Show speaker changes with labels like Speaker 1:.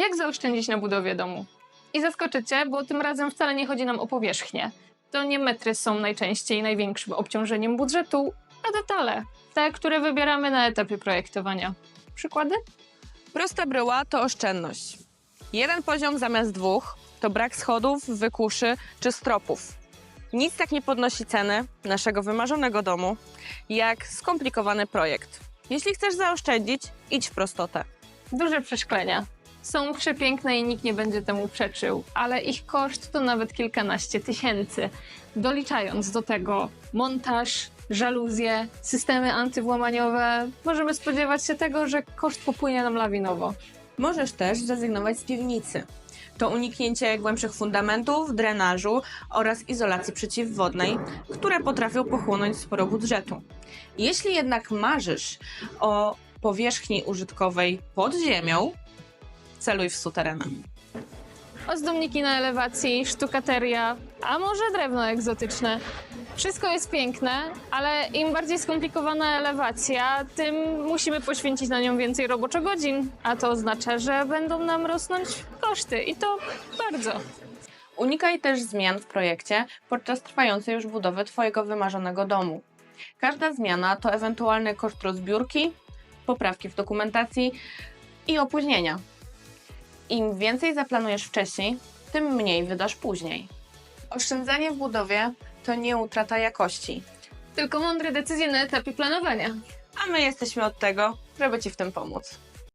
Speaker 1: Jak zaoszczędzić na budowie domu? I zaskoczycie, bo tym razem wcale nie chodzi nam o powierzchnię. To nie metry są najczęściej największym obciążeniem budżetu, a detale. Te, które wybieramy na etapie projektowania. Przykłady?
Speaker 2: Prosta bryła to oszczędność. Jeden poziom zamiast dwóch to brak schodów, wykuszy czy stropów. Nic tak nie podnosi ceny naszego wymarzonego domu, jak skomplikowany projekt. Jeśli chcesz zaoszczędzić, idź w prostotę.
Speaker 1: Duże przeszklenia. Są przepiękne i nikt nie będzie temu przeczył, ale ich koszt to nawet kilkanaście tysięcy. Doliczając do tego montaż, żaluzje, systemy antywłamaniowe, możemy spodziewać się tego, że koszt popłynie nam lawinowo.
Speaker 2: Możesz też zrezygnować z piwnicy. To uniknięcie głębszych fundamentów, drenażu oraz izolacji przeciwwodnej, które potrafią pochłonąć sporo budżetu. Jeśli jednak marzysz o powierzchni użytkowej pod ziemią, celuj w suterena.
Speaker 1: Ozdobniki na elewacji, sztukateria, a może drewno egzotyczne. Wszystko jest piękne, ale im bardziej skomplikowana elewacja, tym musimy poświęcić na nią więcej roboczogodzin, a to oznacza, że będą nam rosnąć koszty i to bardzo.
Speaker 2: Unikaj też zmian w projekcie podczas trwającej już budowy Twojego wymarzonego domu. Każda zmiana to ewentualny koszt rozbiórki, poprawki w dokumentacji i opóźnienia. Im więcej zaplanujesz wcześniej, tym mniej wydasz później. Oszczędzanie w budowie to nie utrata jakości,
Speaker 1: Tylko mądre decyzje na etapie planowania.
Speaker 2: a my jesteśmy od tego, żeby Ci w tym pomóc.